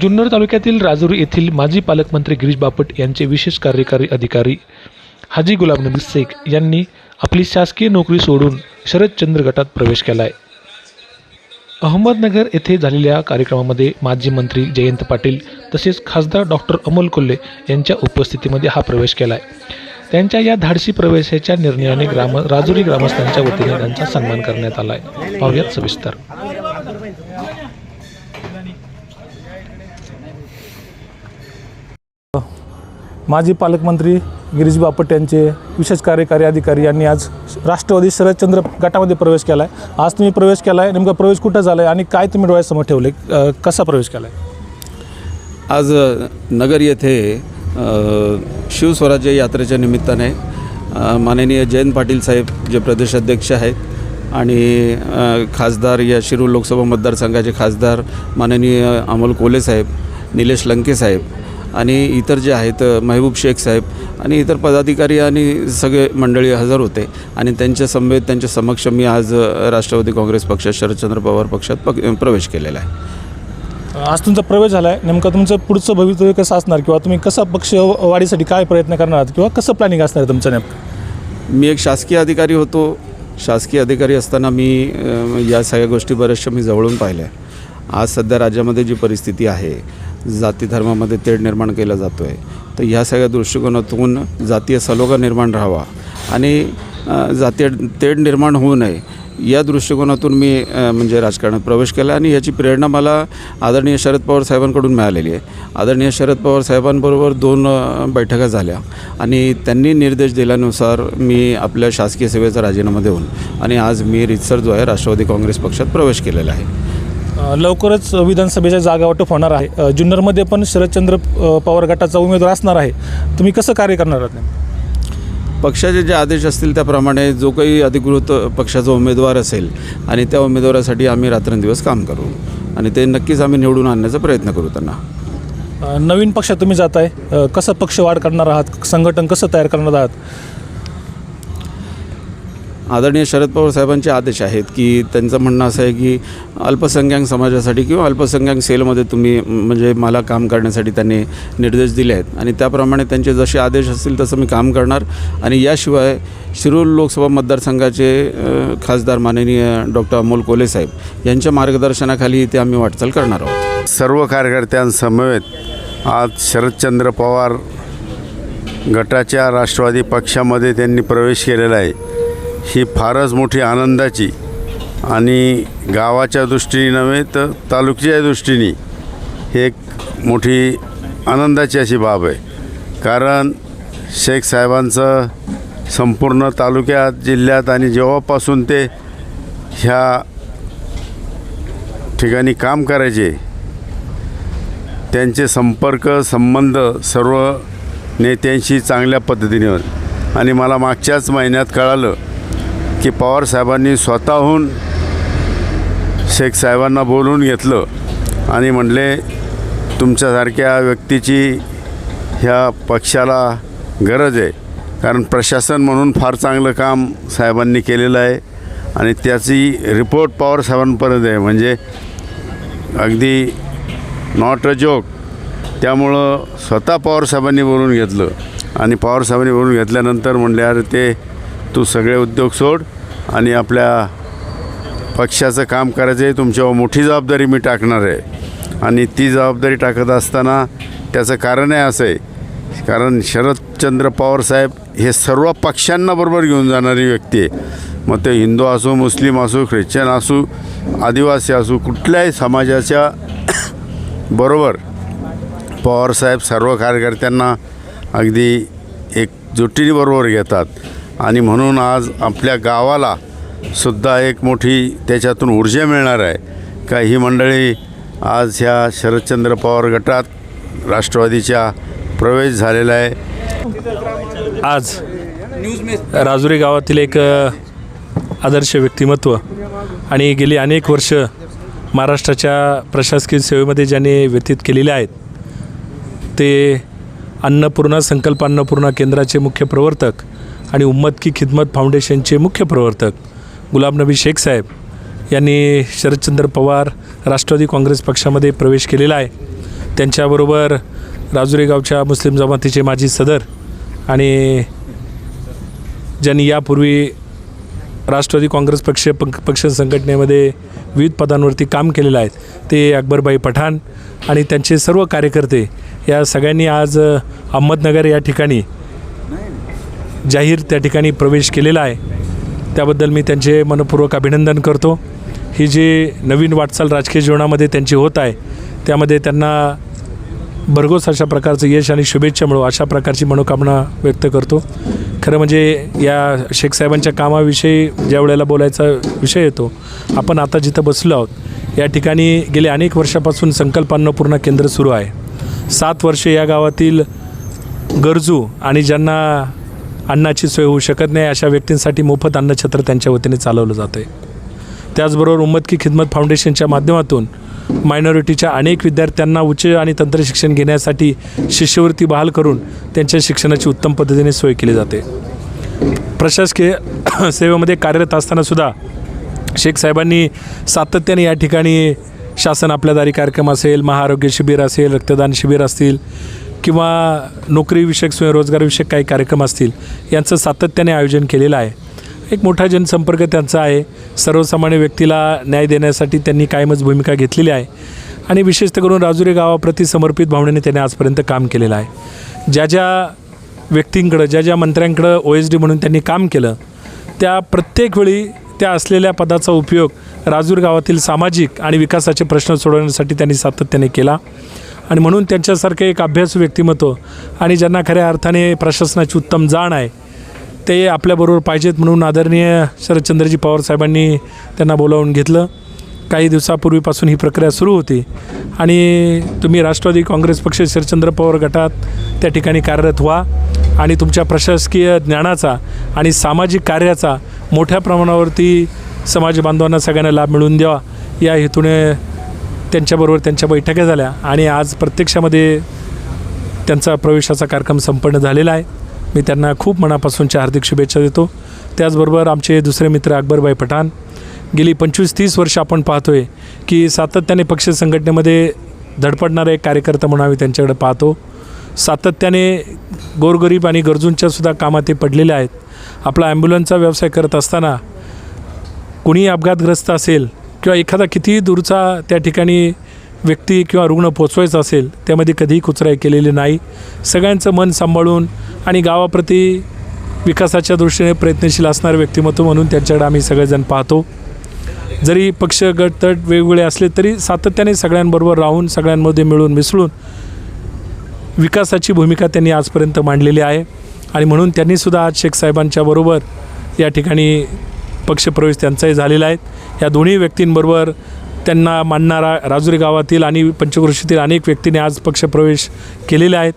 जुन्नर तालुक्यातील राजुरी येथील माजी पालकमंत्री गिरीश बापट यांचे विशेष कार्यकारी अधिकारी हाजी गुलाम नबी शेख यांनी आपली शासकीय नोकरी सोडून शरदचंद्र गटात प्रवेश केला आहे अहमदनगर येथे झालेल्या कार्यक्रमामध्ये माजी मंत्री जयंत पाटील तसेच खासदार डॉक्टर अमोल कोल्हे यांच्या उपस्थितीमध्ये हा प्रवेश केला आहे त्यांच्या या धाडसी प्रवेशाच्या निर्णयाने ग्राम राजुरी ग्रामस्थांच्या वतीने त्यांचा सन्मान करण्यात आला आहे पाहुयात सविस्तर. माजी पालकमंत्री गिरीश बापट यांचे विशेष कार्यकारी अधिकारी यांनी आज राष्ट्रवादी शरदचंद्र गटामध्ये प्रवेश केला आहे आज तुम्ही प्रवेश केला आहे नेमका प्रवेश कुठं झाला आहे आणि काय तुम्ही डोळ्यासमोर ठेवले? कसा प्रवेश केला आहे आज नगर येथे शिवस्वराज्य यात्रेच्या निमित्ताने माननीय जयंत पाटील साहेब जे प्रदेशाध्यक्ष आहेत आणि खासदार या शिरूर लोकसभा मतदारसंघाचे खासदार माननीय अमोल कोले साहेब निलेश लंके साहेब आणि इतर जे आहेत महबूब शेख साहेब आणि इतर पदाधिकारी आणि सगळे मंडळी हजर होते. आणि त्यांच्या समवेत त्यांच्या समक्ष मी आज राष्ट्रवादी काँग्रेस पक्षात शरदचंद्र पवार पक्षात पक प्रवेश केलेला आहे. आज तुमचा प्रवेश झाला आहे नेमकं तुमचं पुढचं भवितव्य कसं असणार? किंवा तुम्ही कसं पक्ष वाढीसाठी काय प्रयत्न करणार आहात? किंवा कसं प्लॅनिंग असणार आहे तुमचं नेमकं? मी एक शासकीय अधिकारी होतो. शासकीय अधिकारी असताना मी या सगळ्या गोष्टी बऱ्याचशा मी जवळून पाहिल्या. आज सध्या राज्यामध्ये जी परिस्थिती आहे जाती धर्मामध्ये तेढ निर्माण केला जातो आहे तर ह्या सगळ्या दृष्टिकोनातून जातीय सलोगा निर्माण राहावा. आणि जातीय तेढ निर्माण होऊ नये. या दृष्टिकोनातून मी म्हणजे राजकारणात प्रवेश केला आणि याची प्रेरणा मला आदरणीय शरद पवार साहेबांकडून मिळालेली आहे. आदरणीय शरद पवार साहेबांबरोबर दोन बैठका झाल्या. आणि त्यांनी निर्देश दिल्यानुसार मी आपल्या शासकीय सेवेचा राजीनामा देऊन आणि आज मी रितसर जो आहे राष्ट्रवादी काँग्रेस पक्षात प्रवेश केलेला आहे. लवकरच विधानसभेच्या जागा वाटप होणार आहे. जुन्नरमध्ये पण शरदचंद्र पवार गटाचा उमेदवार असणार आहे. तुम्ही कसं कार्य करणार आहात? पक्षाचे जे आदेश असतील त्याप्रमाणे जो काही अधिकृत पक्षाचा उमेदवार असेल आणि त्या उमेदवारासाठी आम्ही रात्रंदिवस काम करू. आणि ते नक्कीच आम्ही निवडून आणण्याचा प्रयत्न करू त्यांना. नवीन पक्षात तुम्ही जाताय. अ, कसं पक्ष वाढ करणार आहात? संघटन कसं तयार करणार आहात? आदरणीय शरद पवार साहेबांचे आदेश आहेत की त्यांचं म्हणणं असं आहे की अल्पसंख्याक समाजासाठी किंवा अल्पसंख्याक सेलमध्ये तुम्ही म्हणजे मला काम करण्यासाठी त्यांनी निर्देश दिले आहेत. आणि त्याप्रमाणे त्यांचे जसे आदेश असतील तसं मी काम करणार. आणि याशिवाय शिरूर लोकसभा मतदारसंघाचे खासदार माननीय डॉक्टर अमोल कोले साहेब यांच्या मार्गदर्शनाखाली इथे आम्ही वाटचाल करणार आहोत. सर्व कार्यकर्त्यांसमवेत आज शरदचंद्र पवार गटाच्या राष्ट्रवादी पक्षामध्ये त्यांनी प्रवेश केलेला आहे. ही फारच मोठी आनंदाची आणि गावाच्या दृष्टीने नव्हे तर तालुक्याच्या दृष्टीने ही एक मोठी आनंदाची अशी बाब आहे. कारण शेख साहेबांचं संपूर्ण तालुक्यात जिल्ह्यात आणि जेव्हापासून ते ह्या ठिकाणी काम करायचे त्यांचे संपर्क संबंध सर्व नेत्यांशी चांगल्या पद्धतीने आणि मला मागच्याच महिन्यात कळालं की पवार साहेबांनी स्वतःहून शेख साहेबांना बोलून घेतलं आणि म्हणले तुमच्यासारख्या व्यक्तीची ह्या पक्षाला गरज आहे. कारण प्रशासन म्हणून फार चांगलं काम साहेबांनी केलेलं आहे आणि त्याची रिपोर्ट पवार साहेबांपर्यंत आहे. म्हणजे अगदी नॉट अ जोक त्यामुळं स्वतः पवारसाहेबांनी बोलून घेतलं आणि पवारसाहेबांनी बोलून घेतल्यानंतर म्हणले अरे ते तू सगळे उद्योग सोड आणि आपल्या पक्षाचं काम करायचं आहे तुमच्यावर मोठी जबाबदारी मी टाकणार आहे. आणि ती जबाबदारी टाकत असताना त्याचं कारण आहे असं आहे. कारण शरदचंद्र पवार साहेब हे सर्व पक्षांना बरोबर घेऊन जाणारी व्यक्ती आहे. मग ते हिंदू असो मुस्लिम असो ख्रिश्चन असो आदिवासी असो कुठल्याही समाजाच्या बरोबर पवारसाहेब सर्व कार्यकर्त्यांना अगदी एकजुटीने बरोबर घेतात. आणि म्हणून आज आपल्या गावाला सुद्धा एक मोठी त्याच्यातून ऊर्जा मिळणार आहे. का ही मंडळी आज ह्या शरदचंद्र पवार गटात राष्ट्रवादीच्या प्रवेश झालेला आहे. आज राजुरी गावातील एक आदर्श व्यक्तिमत्व आणि गेली अनेक वर्ष महाराष्ट्राच्या प्रशासकीय सेवेमध्ये ज्यांनी व्यतीत केलेले आहेत ते अन्नपूर्णा संकल्प अन्नपूर्णा केंद्राचे मुख्य प्रवर्तक आणि उम्मत की खिदमत फाउंडेशनचे मुख्य प्रवर्तक गुलाम नबी शेख साहेब यांनी शरदचंद्र पवार राष्ट्रवादी काँग्रेस पक्षामध्ये प्रवेश केलेला आहे. त्यांच्याबरोबर राजुरी गावच्या मुस्लिम जमातीचे माजी सदर आणि ज्यांनी यापूर्वी राष्ट्रवादी काँग्रेस पक्ष पक्ष संघटनेमध्ये विविध पदांवरती काम केलेलं आहे ते अकबरबाई पठाण आणि त्यांचे सर्व कार्यकर्ते या सगळ्यांनी आज अहमदनगर या ठिकाणी जाहीर त्या ठिकाणी प्रवेश केलेला आहे. त्याबद्दल मी त्यांचे मनपूर्वक अभिनंदन करतो. ही जी नवीन वाटचाल राजकीय जीवनामध्ये त्यांची होत आहे त्यामध्ये त्यांना भरघोस अशा प्रकारचं यश आणि शुभेच्छा मिळो अशा प्रकारची मनोकामना व्यक्त करतो. खरं म्हणजे या शेख साहेबांच्या कामाविषयी ज्या वेळेला बोलायचा विषय येतो आपण आता जिथं बसलो आहोत या ठिकाणी गेले अनेक वर्षापासून संकल्पांना पूर्ण केंद्र सुरू आहे. सात वर्षे या गावातील गरजू आणि ज्यांना अन्नाची सोय होऊ शकत नाही. अशा व्यक्तींसाठी मोफत अन्नछत्र त्यांच्या वतीने चालवलं जातं आहे त्याचबरोबर उम्मत की खिदमत फाउंडेशनच्या माध्यमातून मायनॉरिटीच्या अनेक विद्यार्थ्यांना उच्च आणि तंत्रशिक्षण घेण्यासाठी शिष्यवृत्ती बहाल करून त्यांच्या शिक्षणाची उत्तम पद्धतीने सोय केली जाते. प्रशासकीय सेवेमध्ये कार्यरत असतानासुद्धा शेख साहेबांनी सातत्याने या ठिकाणी शासन आपल्या दारी कार्यक्रम असेल महाआरोग्य शिबिर असेल रक्तदान शिबिर असतील किंवा नोकरीविषयक स्वयंरोजगारविषयक काही कार्यक्रम असतील यांचं सातत्याने आयोजन केलेलं आहे. एक मोठा जनसंपर्क त्यांचा आहे. सर्वसामान्य व्यक्तीला न्याय देण्यासाठी त्यांनी कायमच भूमिका घेतलेली आहे आणि विशेषतः करून राजुरी गावाप्रती समर्पित भावनेने त्यांनी आजपर्यंत काम केलेलं आहे. ज्या ज्या व्यक्तींकडं ज्या ज्या मंत्र्यांकडं ओ एस डी म्हणून त्यांनी काम केलं त्या प्रत्येक वेळी त्या असलेल्या पदाचा उपयोग राजूर गावातील सामाजिक आणि विकासाचे प्रश्न सोडवण्यासाठी त्यांनी सातत्याने केला. आणि म्हणून त्यांच्यासारखे एक अभ्यासू व्यक्तिमत्व आणि ज्यांना खऱ्या अर्थाने प्रशासनाची उत्तम जाण आहे ते आपल्याबरोबर पाहिजेत म्हणून आदरणीय शरदचंद्रजी पवार साहेबांनी त्यांना बोलावून घेतलं. काही दिवसापूर्वीपासून ही प्रक्रिया सुरू होती आणि तुम्ही राष्ट्रवादी काँग्रेस पक्ष शरदचंद्र पवार गटात त्या ठिकाणी कार्यरत व्हा आणि तुमच्या प्रशासकीय ज्ञानाचा आणि सामाजिक कार्याचा मोठ्या प्रमाणावरती समाज बांधवांना सगळ्यांना लाभ मिळवून द्यावा या हेतूने त्यांच्याबरोबर त्यांच्या बैठका झाल्या आणि आज प्रत्यक्षामध्ये त्यांचा प्रवेशाचा कार्यक्रम संपन्न झालेला आहे. मी त्यांना खूप मनापासूनच्या हार्दिक शुभेच्छा देतो. त्याचबरोबर आमचे दुसरे मित्र अकबरबाई पठाण. गेली पंचवीस तीस वर्ष आपण पाहतो आहे की सातत्याने पक्ष संघटनेमध्ये धडपडणारा एक कार्यकर्ता म्हणून आम्ही त्यांच्याकडे पाहतो. सातत्याने गोरगरीब आणि गरजूंच्या सुद्धा कामात ते पडलेले आहेत. आपला ॲम्ब्युलन्सचा व्यवसाय करत असताना कुणी अपघातग्रस्त असेल किंवा एखादा कितीही दूरचा त्या ठिकाणी व्यक्ती किंवा रुग्ण पोचवायचा असेल त्यामध्ये कधीही कुचराई केलेली नाही. सगळ्यांचं मन सांभाळून आणि गावाप्रती विकासाच्या दृष्टीने प्रयत्नशील असणारे व्यक्तिमत्व म्हणून त्यांच्याकडे आम्ही सगळेजण पाहतो. जरी पक्ष गट तट वेगवेगळे असले तरी सातत्याने सगळ्यांबरोबर राहून सगळ्यांमध्ये मिळून मिसळून विकासाची भूमिका त्यांनी आजपर्यंत मांडलेली आहे. आणि म्हणून त्यांनीसुद्धा आज शेख साहेबांच्याबरोबर या ठिकाणी पक्षप्रवेश त्यांचाही झालेला आहे. या दोन्ही व्यक्तींबरोबर त्यांना मानणारा राजुरी गावातील आणि पंचक्रोशीतील अनेक व्यक्तींनी आज पक्षप्रवेश केलेले आहेत